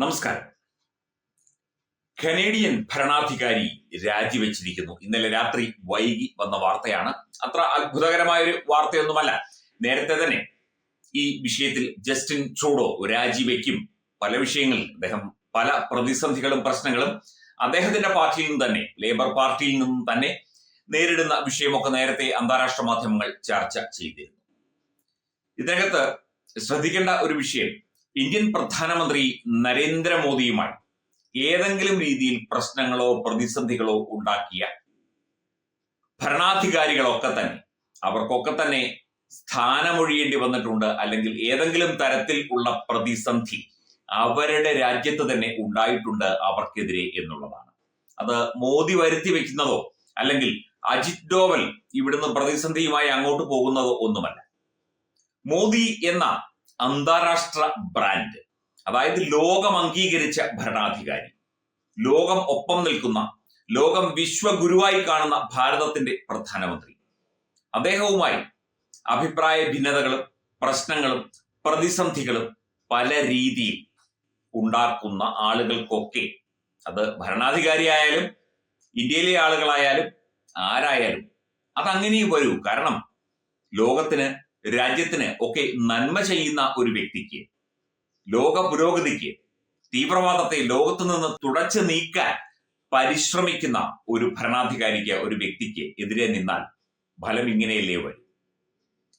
നമസ്കാരം. കനേഡിയൻ ഭരണാധികാരി രാജിവെച്ചിരിക്കുന്നു. ഇന്നലെ രാത്രി വൈകി വന്ന വാർത്തയാണ്. അത്ര അത്ഭുതകരമായ ഒരു വാർത്തയൊന്നുമല്ല. നേരത്തെ തന്നെ ഈ വിഷയത്തിൽ ജസ്റ്റിൻ ട്രൂഡോ രാജിവെക്കും. പല വിഷയങ്ങളിൽ അദ്ദേഹം പല പ്രതിസന്ധികളും പ്രശ്നങ്ങളും അദ്ദേഹത്തിന്റെ പാർട്ടിയിൽ നിന്ന് തന്നെ ലേബർ പാർട്ടിയിൽ നിന്നും തന്നെ നേരിടുന്ന വിഷയമൊക്കെ നേരത്തെ അന്താരാഷ്ട്ര മാധ്യമങ്ങൾ ചർച്ച ചെയ്തിരുന്നു. ഇതിനകത്ത് ശ്രദ്ധിക്കേണ്ട ഒരു വിഷയം ഇന്ത്യൻ പ്രധാനമന്ത്രി നരേന്ദ്രമോദിയുമായി ഏതെങ്കിലും രീതിയിൽ പ്രശ്നങ്ങളോ പ്രതിസന്ധികളോ ഉണ്ടാക്കിയ ഭരണാധികാരികളൊക്കെ തന്നെ അവർക്കൊക്കെ തന്നെ സ്ഥാനമൊഴിയേണ്ടി വന്നിട്ടുണ്ട് അല്ലെങ്കിൽ ഏതെങ്കിലും തരത്തിൽ ഉള്ള പ്രതിസന്ധി അവരുടെ രാജ്യത്ത് തന്നെ ഉണ്ടായിട്ടുണ്ട് അവർക്കെതിരെ എന്നുള്ളതാണ്. അത് മോദി വരുത്തി വെക്കുന്നതോ അല്ലെങ്കിൽ അജിത് ഡോവൽ ഇവിടുന്ന് പ്രതിസന്ധിയുമായി അങ്ങോട്ട് പോകുന്നതോ ഒന്നുമല്ല. മോദി എന്ന അന്താരാഷ്ട്ര ബ്രാൻഡ് അതായത് ലോകം അംഗീകരിച്ച ഭരണാധികാരി. ലോകം ഒപ്പം നിൽക്കുന്ന ലോകം വിശ്വഗുരുവായി കാണുന്ന ഭാരതത്തിന്റെ പ്രധാനമന്ത്രി. അദ്ദേഹവുമായി അഭിപ്രായ ഭിന്നതകളും പ്രശ്നങ്ങളും പ്രതിസന്ധികളും പല രീതിയിൽ ഉണ്ടാക്കുന്ന ആളുകൾക്കൊക്കെ അത് ഭരണാധികാരിയായാലും ഇന്ത്യയിലെ ആളുകളായാലും ആരായാലും അതങ്ങനെ വരൂ. കാരണം ലോകത്തിന് രാജ്യത്തിന് ഒക്കെ നന്മ ചെയ്യുന്ന ഒരു വ്യക്തിക്ക് ലോക പുരോഗതിക്ക് തീവ്രവാദത്തെ ലോകത്തു നിന്ന് തുടച്ചു നീക്കാൻ പരിശ്രമിക്കുന്ന ഒരു ഭരണാധികാരിക്ക് ഒരു വ്യക്തിക്ക് എതിരെ നിന്നാൽ ഫലം ഇങ്ങനെയല്ലേ വരും?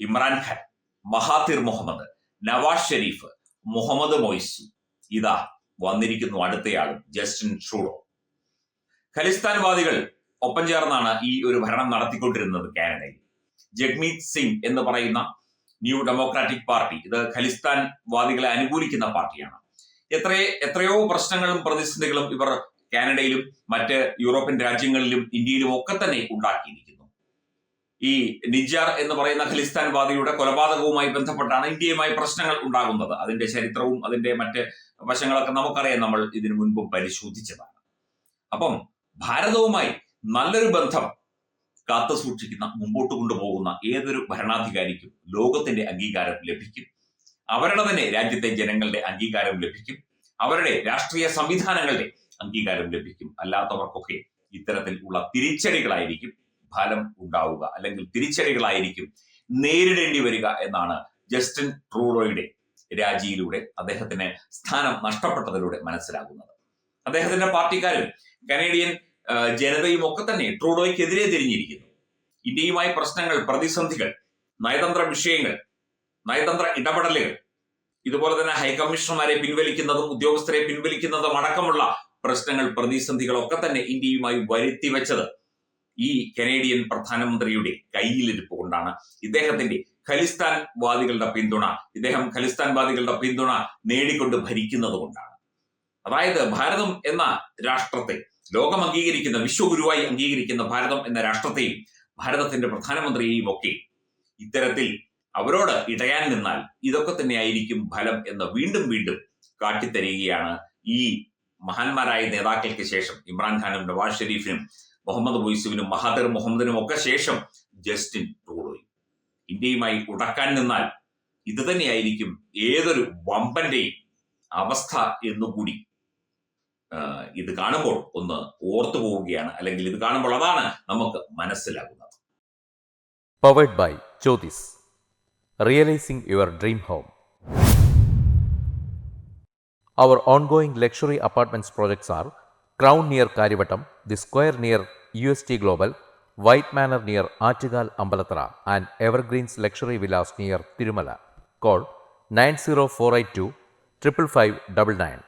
ഇമ്രാൻഖാൻ മഹാതിർ മുഹമ്മദ് നവാസ് ഷെരീഫ് മുഹമ്മദ് മൊയ്സു ഇതാ വന്നിരിക്കുന്നു അടുത്തയാളും ജസ്റ്റിൻ ട്രൂഡോ ഖലിസ്ഥാൻവാദികൾ ഒപ്പം ചേർന്നാണ് ഈ ഒരു ഭരണം നടത്തിക്കൊണ്ടിരുന്നത് കാനഡയിൽ. ജഗ്മീത് സിംഗ് എന്ന് പറയുന്ന ന്യൂ ഡെമോക്രാറ്റിക് പാർട്ടി. ഇത് ഖലിസ്ഥാൻ വാദികളെ അനുകൂലിക്കുന്ന പാർട്ടിയാണ്. എത്ര എത്രയോ പ്രശ്നങ്ങളും പ്രതിസന്ധികളും ഇവർ കാനഡയിലും മറ്റ് യൂറോപ്യൻ രാജ്യങ്ങളിലും ഇന്ത്യയിലും ഒക്കെ തന്നെ ഉണ്ടാക്കിയിരിക്കുന്നു. ഈ നിജാർ എന്ന് പറയുന്ന ഖലിസ്ഥാൻ വാദിയുടെ കൊലപാതകവുമായി ബന്ധപ്പെട്ടാണ് ഇന്ത്യയുമായി പ്രശ്നങ്ങൾ ഉണ്ടാകുന്നത്. അതിന്റെ ചരിത്രവും അതിന്റെ മറ്റ് വശങ്ങളൊക്കെ നമുക്കറിയാം. നമ്മൾ ഇതിനു മുൻപും പരിശോധിച്ചതാണ്. അപ്പം ഭാരതവുമായി നല്ലൊരു ബന്ധം കാത്തു സൂക്ഷിക്കുന്ന മുമ്പോട്ട് കൊണ്ടുപോകുന്ന ഏതൊരു ഭരണാധികാരിക്കും ലോകത്തിന്റെ അംഗീകാരം ലഭിക്കും. അവരുടെ തന്നെ രാജ്യത്തെ ജനങ്ങളുടെ അംഗീകാരം ലഭിക്കും. അവരുടെ രാഷ്ട്രീയ സംവിധാനങ്ങളുടെ അംഗീകാരം ലഭിക്കും. അല്ലാത്തവർക്കൊക്കെ ഇത്തരത്തിൽ ഉള്ള തിരിച്ചടികളായിരിക്കും ഫലം ഉണ്ടാവുക. അല്ലെങ്കിൽ തിരിച്ചടികളായിരിക്കും നേരിടേണ്ടി വരിക എന്നാണ് ജസ്റ്റിൻ ട്രൂഡോയുടെ രാജിയിലൂടെ അദ്ദേഹത്തിന് സ്ഥാനം നഷ്ടപ്പെട്ടതിലൂടെ മനസ്സിലാകുന്നത്. അദ്ദേഹത്തിന്റെ പാർട്ടിക്കാരും കനേഡിയൻ ജനതയും ഒക്കെ തന്നെ ട്രൂഡോയ്ക്കെതിരെ തിരിഞ്ഞിരിക്കുന്നു. ഇന്ത്യയുമായി പ്രശ്നങ്ങൾ പ്രതിസന്ധികൾ നയതന്ത്ര വിഷയങ്ങൾ നയതന്ത്ര ഇടപെടലുകൾ ഇതുപോലെ തന്നെ ഹൈക്കമ്മീഷണർമാരെ പിൻവലിക്കുന്നതും ഉദ്യോഗസ്ഥരെ പിൻവലിക്കുന്നതും അടക്കമുള്ള പ്രശ്നങ്ങൾ പ്രതിസന്ധികളൊക്കെ തന്നെ ഇന്ത്യയുമായി വരുത്തി വെച്ചത് ഈ കനേഡിയൻ പ്രധാനമന്ത്രിയുടെ കയ്യിലിരിപ്പ് കൊണ്ടാണ്. ഇദ്ദേഹത്തിന്റെ ഖലിസ്ഥാൻ വാദികളുടെ പിന്തുണ ഇദ്ദേഹം ഖലിസ്ഥാൻ വാദികളുടെ പിന്തുണ നേടിക്കൊണ്ട് ഭരിക്കുന്നത് കൊണ്ടാണ് അതായത് ഭാരതം എന്ന രാഷ്ട്രത്തെ ലോകം അംഗീകരിക്കുന്ന വിശ്വഗുരുവായി അംഗീകരിക്കുന്ന ഭാരതം എന്ന രാഷ്ട്രത്തെയും ഭാരതത്തിന്റെ പ്രധാനമന്ത്രിയെയും ഒക്കെ ഇത്തരത്തിൽ അവരോട് ഇടയാൻ നിന്നാൽ ഇതൊക്കെ തന്നെയായിരിക്കും ഫലം എന്ന് വീണ്ടും വീണ്ടും കാട്ടിത്തരികയാണ് ഈ മഹാന്മാരായ നേതാക്കൾക്ക് ശേഷം ഇമ്രാൻഖാനും നവാസ് ഷെരീഫിനും മുഹമ്മദ് മൊയ്സുവിനും മഹാദർ മുഹമ്മദിനും ഒക്കെ ശേഷം ജസ്റ്റിൻ ട്രൂഡോയി. ഇന്ത്യയുമായി ഉടക്കാൻ നിന്നാൽ ഇത് തന്നെയായിരിക്കും ഏതൊരു വമ്പന്റെയും അവസ്ഥ എന്നുകൂടി ഇത് കാണുമ്പോൾ ഒന്ന് ഓർത്തു പോവുകയാണ് അല്ലെങ്കിൽ ഇത് കാണുമ്പോൾ അതാണ് നമുക്ക് മനസ്സിലാകുന്നത് Powered by Jyotis. Realizing your dream home. Our ongoing luxury apartments projects are Crown near Karivattam, The Square near UST Global, White Manor near Achigal Ambalatra, and Evergreens Luxury Villas near Tirumala. Call 90482 55599.